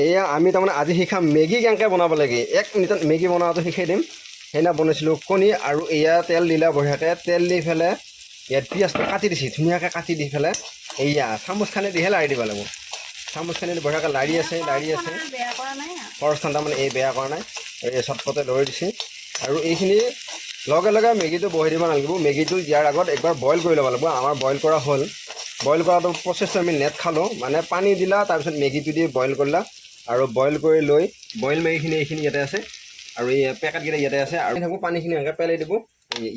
এয়া আমি তাৰমানে আজি শিকাম মেগী কেনেকৈ বনাব লাগে? এক মিনিটত মেগী বনোৱাটো শিকাই দিম। সেইদিনা বনাইছিলোঁ কণী আৰু এয়া তেল দিলা বঢ়িয়াকৈ। তেল দি পেলাই ইয়াত পিঁয়াজটো কাটি দিছে, ধুনীয়াকৈ কাটি দি পেলাই এয়া চামুচখানে দিহে লাৰি দিব লাগিব। চামুচখানে দি বঢ়িয়াকৈ লাৰি আছে লাৰি আছে। খৰচ তাৰমানে এই বেয়া কৰা নাই। এই চটপটে লৈ দিছে। আৰু এইখিনি লগে লগে মেগীটো বহি দিব নালাগিব। মেগীটো দিয়াৰ আগত একবাৰ বইল কৰি ল'ব লাগিব। আমাৰ বইল কৰা হ'ল। বইল কৰাটো প্ৰচেছটো আমি নেট খালোঁ। মানে পানী দিলা, তাৰপিছত মেগীটো দি বইল কৰিলা। আৰু বইল কৰি লৈ বইল মেগীখিনি এইখিনি ইয়াতে আছে। আৰু এই পেকেটকেইটা ইয়াতে আছে। আৰু থাকোঁ পানীখিনি এনেকৈ পেলাই দিব।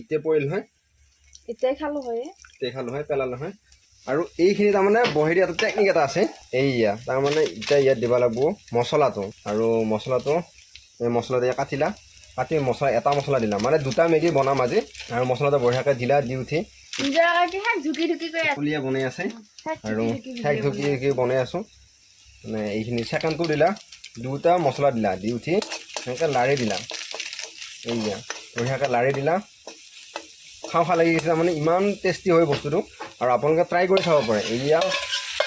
ইতে পৰিল নহয়। এতিয়াই খালোঁ হয়। ইতে খালোঁ নহয় পেলালোঁ নহয়। আৰু এইখিনি তাৰমানে বহি দিয়াটো টেকনিক এটা আছে। এইয়া তাৰমানে এতিয়া ইয়াত দিব লাগিব মছলাটো। আৰু মছলাটো এই মছলাটো ইয়াত কাটিলা। কাটি মছলা এটা মছলা দিলা। মানে দুটা মেগী বনাম আজি। আৰু মছলাটো বঢ়িয়াকৈ দিলা দি উঠি। শাক বনাই আছে। আৰু ঠেক ঢুকি ঢুকি বনাই আছোঁ। মানে এইখিনি ছেকেণ্ডটো দিলা, দুটা মছলা দিলা, দি উঠি সেনেকৈ লাৰি দিলা। এইয়া বঢ়িয়াকৈ লাৰি দিলা। খাওঁ খাওঁ লাগি গৈছে মানে ইমান টেষ্টি হয় বস্তুটো। আৰু আপোনালোকে ট্ৰাই কৰি চাব পাৰে। এয়া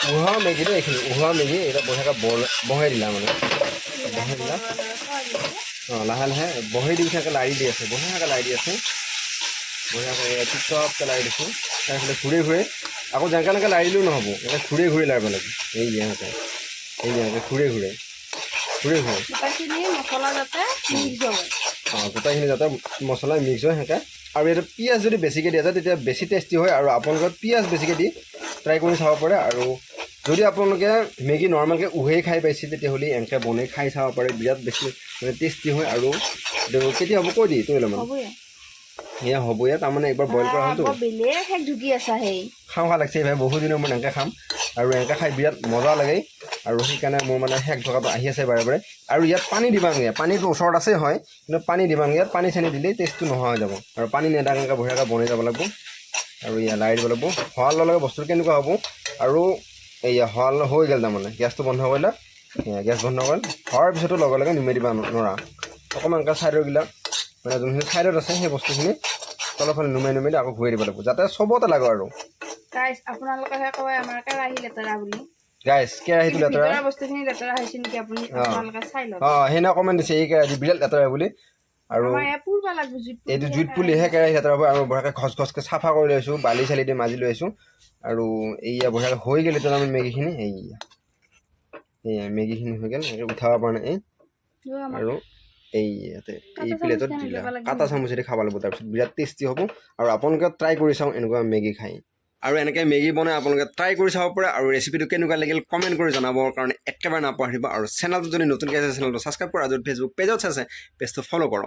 উহোৱা মেগীটো এইখিনি উহোৱা মেগী এতিয়া বঢ়িয়াকৈ বৰ- বহাই দিলা মানে। বহাই দিলা। অঁ, লাহে লাহে বহি দি থাকে লাৰি দি আছে, বঢ়িয়াকৈ লাৰি দি আছে। বঢ়িয়াকৈ টিপটপকৈ লাৰি দিছোঁ। তাৰপিছতে ঘূৰি ঘূৰি, আকৌ যেনেকৈ এনেকৈ লাৰিলেও নহ'ব এনেকৈ ঘূৰি ঘূৰি লাৰিব লাগিব এই যেনেকৈ এই ঘূৰি ঘূৰি ঘূৰি ঘূৰি গোটেইখিনি মছলা যাতে মিক্স হ'ব অঁ গোটেইখিনি যাতে মছলা মিক্স হয় সেনেকৈ। আৰু এইটো পিঁয়াজ যদি বেছিকৈ দিয়া যায় তেতিয়া বেছি টেষ্টি হয়। আৰু আপোনালোকে পিঁয়াজ বেছিকৈ দি ট্ৰাই কৰি চাব পাৰে। আৰু যদি আপোনালোকে মেগী নৰ্মেলকৈ উহেই খাই পাইছে তেতিয়াহ'লে এনেকৈ বনাই খাই চাব পাৰে। বিৰাট বেছি মানে টেষ্টি হয়। আৰু কেতিয়া হ'ব? কৈ দি তুমি অলপমান। এয়া হ'বয়ে তাৰমানে একবাৰ বইল কৰা হ'লতো। খাওঁ খাওঁ লাগছে ভাই বহুত দিনৰ মই এনেকৈ খাম। আৰু এনেকৈ খাই বিৰাট মজা লাগে। আৰু সেইকাৰণে মোৰ মানে শেষ থকাটো আহি আছে বাৰে বাৰে। আৰু ইয়াত পানী দিবাংগে পানীটো ওচৰত আছে হয়, কিন্তু পানী দিবাংগে ইয়াত পানী চানী দিলেই টেষ্টটো নোহোৱা হৈ যাব। আৰু পানী নেদাঙাকৈ বঢ়িয়াকৈ বনাই যাব লাগিব। আৰু ইয়াত লাৰি দিব লাগিব। হোৱাৰ লগে লগে বস্তুটো কেনেকুৱা হ'ব? আৰু এয়া হোৱাৰ হৈ গ'ল তাৰমানে, গেছটো বন্ধ কৰিলা গেছ বন্ধ কৰিল হোৱাৰ পিছতো লগে লগে নুমাই দিবা নোৱাৰা অকণমান এনেকৈ ছাইডৰবিলাক মানে যোনখিনি ছাইডত আছে সেই বস্তুখিনি তলৰফালে নুমাই নুমাই দি আকৌ ঘূৰাই দিব লাগিব। যাতে চবতে লাগে আৰু। গাইজ আপোনালোকেহে কয়, আমাৰ কেৰাহী লেতেৰা বুলি। গাইছ কেৰাহীটো লেতেৰা? অঁ। সেইদিনা অকণমান দিছে এই কেৰাহী বিৰাট লেতেৰা বুলি। আৰু এইটো জুইত পুলিহে কেৰাহী লেতেৰা হ'ব আৰু বঢ়িয়াকৈ খচ খচকৈ চাফা কৰি লৈছোঁ বালি চালি দি মাজি লৈ আহিছোঁ আৰু এইয়া বঢ়িয়াকৈ হৈ গ'ল এতিয়া তাৰমানে মেগীখিনি এইয়া। এইয়া মেগীখিনি হৈ গ'ল উঠাব পৰা নাই। আৰু এই ইয়াতে এই প্লেটত দিলা। কাটা চামুচেৰে খাব লাগিব তাৰপিছত বিৰাট টেষ্টি হ'ব। আৰু আপোনালোকে ট্ৰাই কৰি চাওঁ এনেকুৱা মেগী খাই। আৰু এনেকৈ মেগী বনাই আপোনালোকে ট্ৰাই কৰি চাব পাৰে আৰু ৰেচিপিটো কেনেকুৱা লাগিল কমেণ্ট কৰি জনাবৰ কাৰণে একেবাৰে নাপাহৰিব আৰু চেনেলটো যদি নতুনকৈ আছে চেনেলটো ছাবস্ক্ৰাইব কৰা যদি ফেচবুক পেজত আছে পেজটো ফ'ল' কৰক।